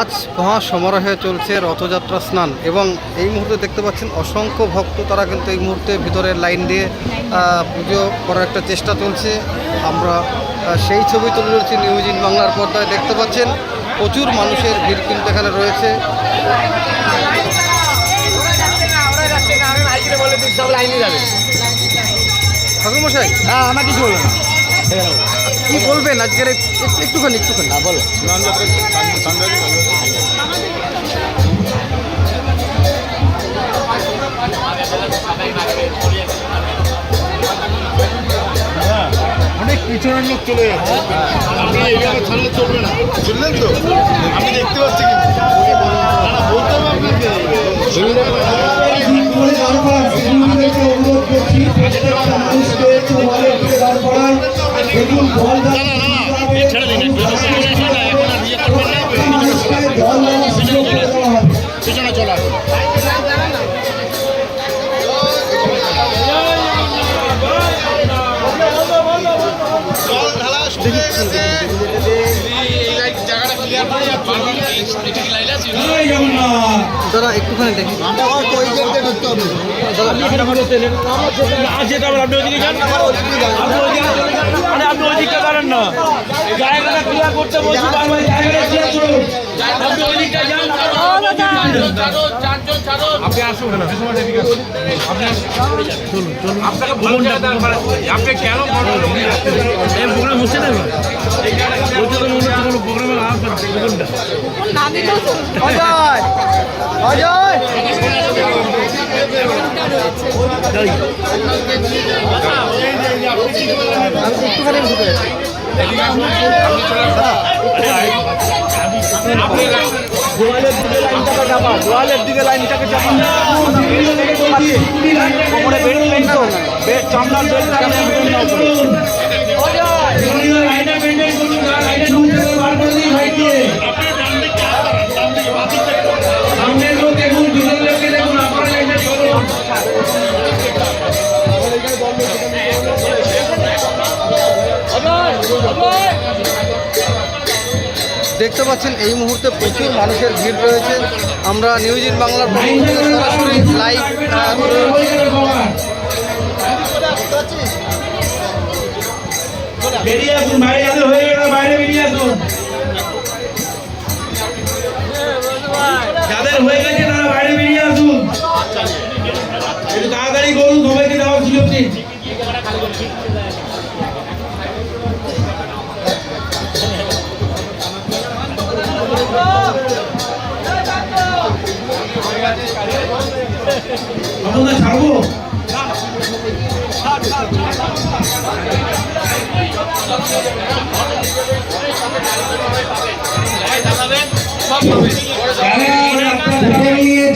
আজ মহা সমারোহে চলছে রথযাত্রা স্নান এবং এই মুহূর্তে দেখতে পাচ্ছেন অসংখ্য ভক্ত তারা কিন্তু এই মুহূর্তে ভিতরে লাইন দিয়ে পুজো করার একটা চেষ্টা চলছে। আমরা সেই ছবি তুলে ধরছি নিউজ ইন বাংলার পর্দায়। দেখতে পাচ্ছেন প্রচুর মানুষের ভিড় কিন্তু এখানে রয়েছে। ঠাকুরমশাই হ্যাঁ আমার কিছু বলব না কি বলবেন আজকের একটুখানি একটুখানি। হ্যাঁ বলো অনেক পিছনের লোক চলে যাচ্ছে। আপনি এইভাবে ছাড়লে চলবে না। বুঝলেন তো? আমি দেখতে পাচ্ছি কিন্তু। না, না, বলতে হবে আপনাকে। অনুরোধ করছি দাদা একটুখানি দেখি। আপনি ওইদিকটা দাঁড়ান না। জায়গাটা ক্লিয়ার করতে বলছি করুন। আপনি ওইদিকটা যান আপনি আসুন। না আপনি চলুন চলুন আপনাকে বলুন আপনি কেন এই প্রোগ্রাম হচ্ছে না এবার? বলতে তো মনে হচ্ছে কোনো প্রোগ্রামে আসবে না দেখুনটা অজয় অজয়। আমি গোয়ালের দিকে লাইনটাকে চাপা গোয়ালের দিকে লাইনটাকে চাপা কোমরে নেই তো চামড়ার। দেখতে পাচ্ছেন, এই মুহূর্তে প্রচুর মানুষের ভিড় রয়েছে। আমরা নিউজ ইন বাংলার সরাসরি লাইভ বেরিয়ে আসুন হয়ে বাইরে বেরিয়ে আসুন হয়ে গেছে বাইরে বেরিয়ে আসুন তাড়াতাড়ি করুন সবাইকে দেওয়ার সুযোগ দিন আপনাদের ছাড়বো?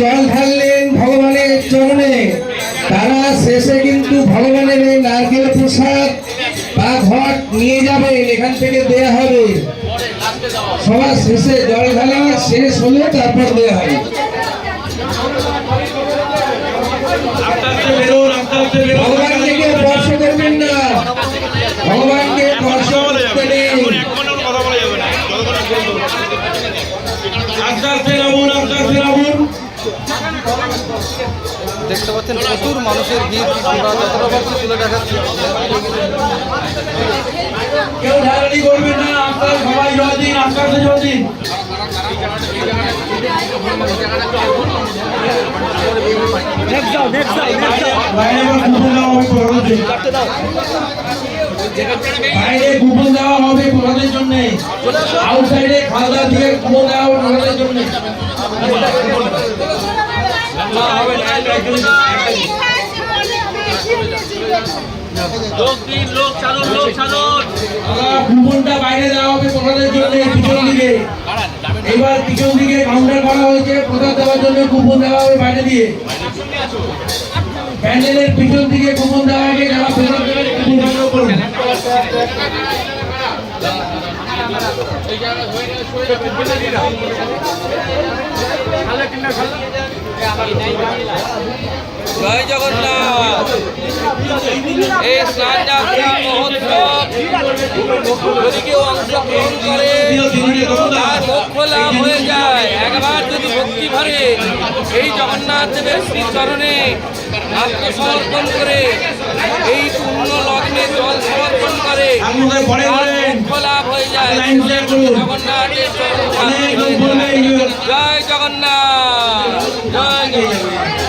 জল ঢাললেন ভগবানের চরণে। তারা শেষে কিন্তু ভগবানের এই নারকেল প্রসাদ বা ঘট নিয়ে যাবেন, এখান থেকে দেয়া হবে। সবার শেষে জল ঢালা শেষ হলে তারপর দেয়া হবে আস্তে আস্তে বেরোন আস্তে আস্তে বেরোন ভগবানকে স্পর্শ করবেন না। ভগবানকে স্পর্শ দেখতে পাচ্ছেন প্রচুর মানুষের ভিড়। আমরা যতটা পারছি তুলে দেখাচ্ছি। কেউ ঢালানি করবেন না। আপনারা সবাই জল দিন আস্তে আস্তে জল দিন। প্রসাদের বাইরে কুপন দেওয়া হবে প্রসাদের জন্য। আউটসাইডে খালদা দিয়ে কুপন দেওয়া হবে প্রসাদের জন্য। এবার পিছন দিকে কাউন্টার করা হয়েছে প্রসাদ দেওয়ার জন্য কুপন দেওয়া হবে বাইরে দিয়ে। প্যান্ডেলের পিছন দিকে কুপন দেওয়া হবে যারা দেবেন করুন। জয় জগন্নাথ। এই স্নান যাত্রা মহোৎসব যদি কেউ অংশগ্রহণ করে তার মুখ ধরে এই জগন্নাথ দেবের শ্রীচরণে আত্মসমর্পণ করে এই পূর্ণ লগ্নে জল সমর্পণ করে লাভ হয়ে যায়। জগন্নাথের হয়ে জয় জগন্নাথ জয় জগন্নাথ